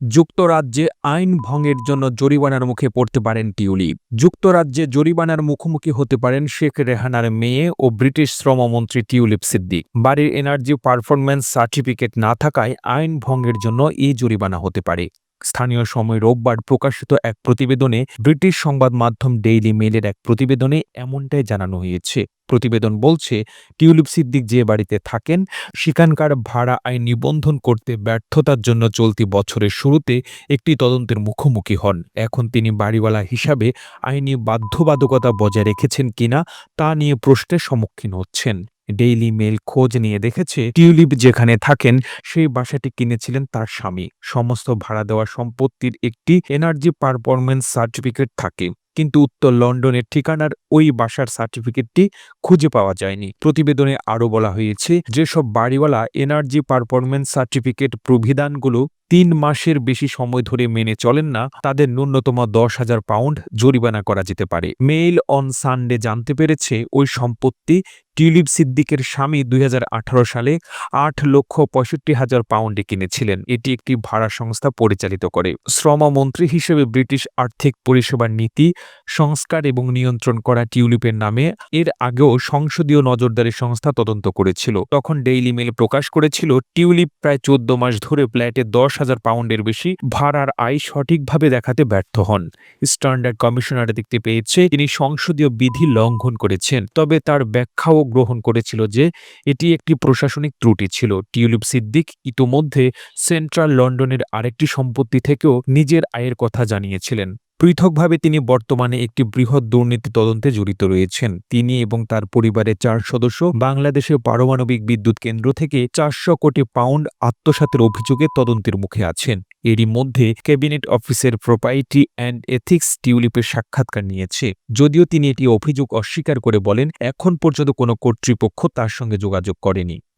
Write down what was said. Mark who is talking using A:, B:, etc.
A: যুক্তরাজ্যে আইন ভঙ্গের জন্য জরিমানার মুখে পড়তে পারেন টিউলিপ। যুক্তরাজ্যে জরিমানার মুখোমুখি হতে পারেন শেখ রেহানার মেয়ে ও ব্রিটিশ শ্রমমন্ত্রী টিউলিপ সিদ্দিক। বাড়ির এনার্জি পারফরম্যান্স সার্টিফিকেট না থাকায় আইন ভঙ্গের জন্য এই জরিমানা হতে পারে। স্থানীয় সময় রোববার প্রকাশিত এক প্রতিবেদনে ব্রিটিশ সংবাদ মাধ্যম ডেইলি মেলের এক প্রতিবেদনে এমনটাই জানানো হয়েছে। প্রতিবেদন বলছে, টিউলিপ সিদ্দিক যে বাড়িতে থাকেন, সেখানকার ভাড়া আইন নিবন্ধন করতে ব্যর্থতার জন্য চলতি বছরের শুরুতে একটি তদন্তের মুখোমুখি হন। এখন তিনি বাড়িওয়ালা হিসাবে আইনি বাধ্যবাধকতা বজায় রেখেছেন কিনা তা নিয়ে প্রশ্নের সম্মুখীন হচ্ছেন। ডেইলি মেল খোঁজ নিয়ে দেখেছে, টিউলিপ যেখানে থাকেন, সেই বাসাটি কিনেছিলেন তার স্বামী। সমস্ত ভাড়া দেওয়া সম্পত্তির একটি এনার্জি পারফরমেন্স সার্টিফিকেট থাকে। কিন্তু উত্তর লন্ডনের ঠিকানার ওই বাসার সার্টিফিকেটটি খুঁজে পাওয়া যায়নি। প্রতিবেদনে আরও বলা হয়েছে, যেসব বাড়িওয়ালা এনার্জি পারফরমেন্স সার্টিফিকেট প্রবিধানগুলো তিন মাসের বেশি সময় ধরে মেনে চলেন না, তাদের ন্যূনতম দশ হাজার পাউন্ড জরিমানা করা যেতে পারে। মেইল অন সানডে জানতে পেরেছে, ওই সম্পত্তি টিউলিপ সিদ্দিকের স্বামী দু হাজার আঠারো সালে আট লক্ষ পঁয়ষট্টি হাজার পাউন্ডে কিনেছিলেন। এটি একটি ভাড়া সংস্থা পরিচালিত করে। শ্রমমন্ত্রী হিসেবে ব্রিটিশ আর্থিক পরিষেবার নীতি, সংস্কার এবং নিয়ন্ত্রণ করা টিউলিপের নামে এর আগেও সংসদীয় নজরদারি সংস্থা তদন্ত করেছিল। তখন ডেইলি মেল প্রকাশ করেছিল, টিউলিপ প্রায় চোদ্দ মাস ধরে ফ্ল্যাটে দশ হাজার পাউন্ডের বেশি ভাড়ার আয় সঠিকভাবে দেখাতে ব্যর্থ হন। স্ট্যান্ডার্ড কমিশনার দেখতে পেয়েছে, তিনি সংসদীয় বিধি লঙ্ঘন করেছেন, তবে তার ব্যাখ্যাও গ্রহণ করেছিল যে এটি একটি প্রশাসনিক ত্রুটি ছিল। টিউলিপ সিদ্দিক ইতোমধ্যে সেন্ট্রাল লন্ডনের আরেকটি সম্পত্তি থেকেও নিজের আয়ের কথা জানিয়েছিলেন। পৃথকভাবে তিনি বর্তমানে একটি বৃহৎ দুর্নীতি তদন্তে জড়িত রয়েছেন। তিনি এবং তার পরিবারের চার সদস্য বাংলাদেশের পারমাণবিক বিদ্যুৎ কেন্দ্র থেকে চারশো কোটি পাউন্ড আত্মসাতের অভিযোগে তদন্তের মুখে আছেন। এরই মধ্যে ক্যাবিনেট অফিসের প্রোপাইটি অ্যান্ড এথিক্স টিউলিপের সাক্ষাৎকার নিয়েছে। যদিও তিনি এটি অভিযোগ অস্বীকার করে বলেন, এখন পর্যন্ত কোনো কর্তৃপক্ষ তার সঙ্গে যোগাযোগ করেনি।